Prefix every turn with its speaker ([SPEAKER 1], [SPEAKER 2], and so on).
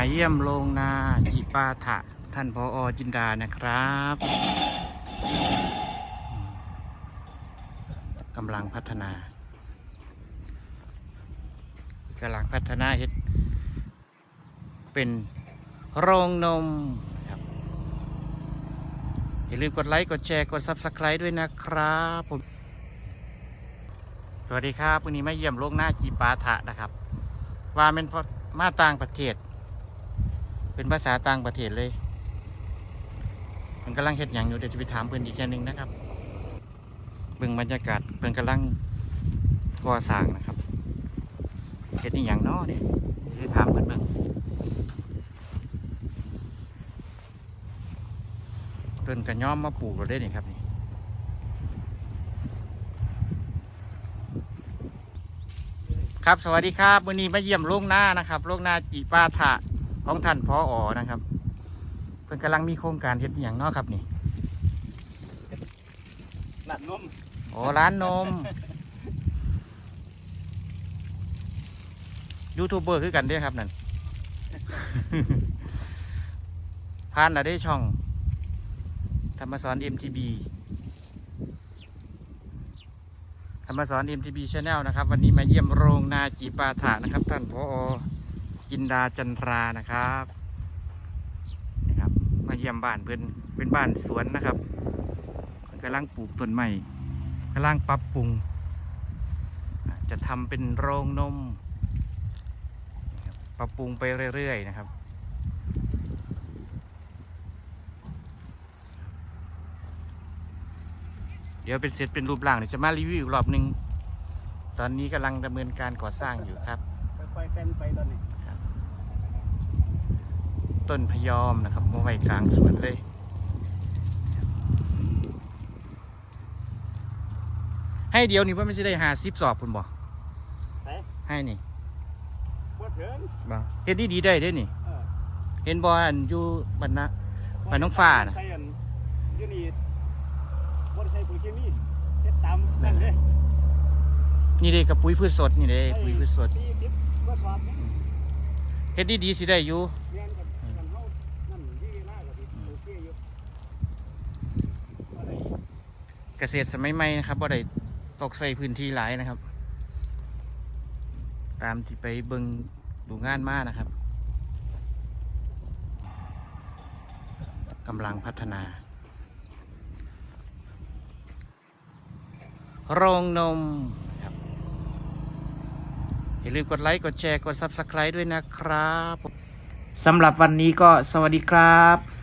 [SPEAKER 1] มาเยี่ยมโรงนาจิปาถะ ท่านพออจินดานะครับกำลังพัฒนากำลังพัฒนาเฮ็ดเป็นโรงนมครับอย่าลืมกดไลค์กดแชร์กด Subscribe ด้วยนะครับผมสวัสดีครับวันนี้มาเยี่ยมโรงหน้าจีปาถะนะครับ ว่าเป็นมาต่างประเทศ เป็นภาษาต่างประเทศเลย มันกำลังเฮ็ดอย่างอยู่เดี๋ยวจะไปถามเพื่อนอีกแค่ยหนึงนะครับเบิ่งบรรยากาศเพิ่นกำลังก่อสร้างนะครับเฮ็ดนี่อย่างนอเนี่ยจะถามเพิ่อนเบิ่งเพิ่อนกระย้อมมาปลูกเราได้นี่ครับนี่ครับสวัสดีครับวันนี้มาเยี่ยมโรงนานะครับโรงนาจีปาถะ ของท่านพออนะครับเพิ่นกำลังมีโครงการเฮ็ดอหย่างเนาะครับนี่
[SPEAKER 2] หลัดนม
[SPEAKER 1] โอ้ร้านนมยูทูบเบอร์คือกันเด้อครับนั่นพานเราได้ช่อง ธรรมสอน MTB ธรรมสอน MTB Channel นะครับ วันนี้มาเยี่ยมโรงนาจีปาถะนะครับ ท่านพอ จินดาจันทรานะครับนะครับ มาเยี่ยมบ้านเพื่อนเป็นบ้านสวนนะครับกำลังปลูกต้นไม้กำลังปรับปรุง จะทำเป็นโรงนม ปรับปรุงไปเรื่อยๆนะครับเดี๋ยวเป็นเสร็จเป็นรูปร่างเดี๋ยวจะมารีวิวอีกรอบหนึ่ง ตอนนี้กำลังดำเนินการก่อสร้างอยู่ครับ
[SPEAKER 2] ค่อยๆเป็นไปตอนนี้
[SPEAKER 1] ต้นพยอมนะครับมาไว้กลางสวนเลย ให้เดียวนี่ว่าไม่ใช่ได้หาซิบสอบคุณบอก
[SPEAKER 2] ไป
[SPEAKER 1] ให้นี่
[SPEAKER 2] บ่ถึง
[SPEAKER 1] บอกเฮ็ดดีดีๆได้เด้นี่
[SPEAKER 2] เออ
[SPEAKER 1] เห็นบอลอยู่บรรณะไปน้องฟ้าน่ะ
[SPEAKER 2] ใช่อันอยูนี่บ่ได้ใช้ปุ๋ยเคมีเฮ็ดตามนั่นเด้
[SPEAKER 1] นี่เด้กับปุ๋ยพืชสดนี่เด้ปุ๋ยพืชสด
[SPEAKER 2] สี่สิบกว่าสอบนี่
[SPEAKER 1] เฮ็ดดีดีๆสิได้อยู่
[SPEAKER 2] เรียนกันกันเฮานั่นดีหน้าก็สิโอเคอยู่บ่ได้
[SPEAKER 1] เกษตรสมัยใหม่นะครับบ่ได้ตกใส่พื้นที่หลายนะครับ ตามที่ไปเบิงดูงานมากนะครับกำลังพัฒนา โรงนมครับอย่าลืมกดไลค์ กดแชร์ กด Subscribe ด้วยนะครับสำหรับวันนี้ก็สวัสดีครับ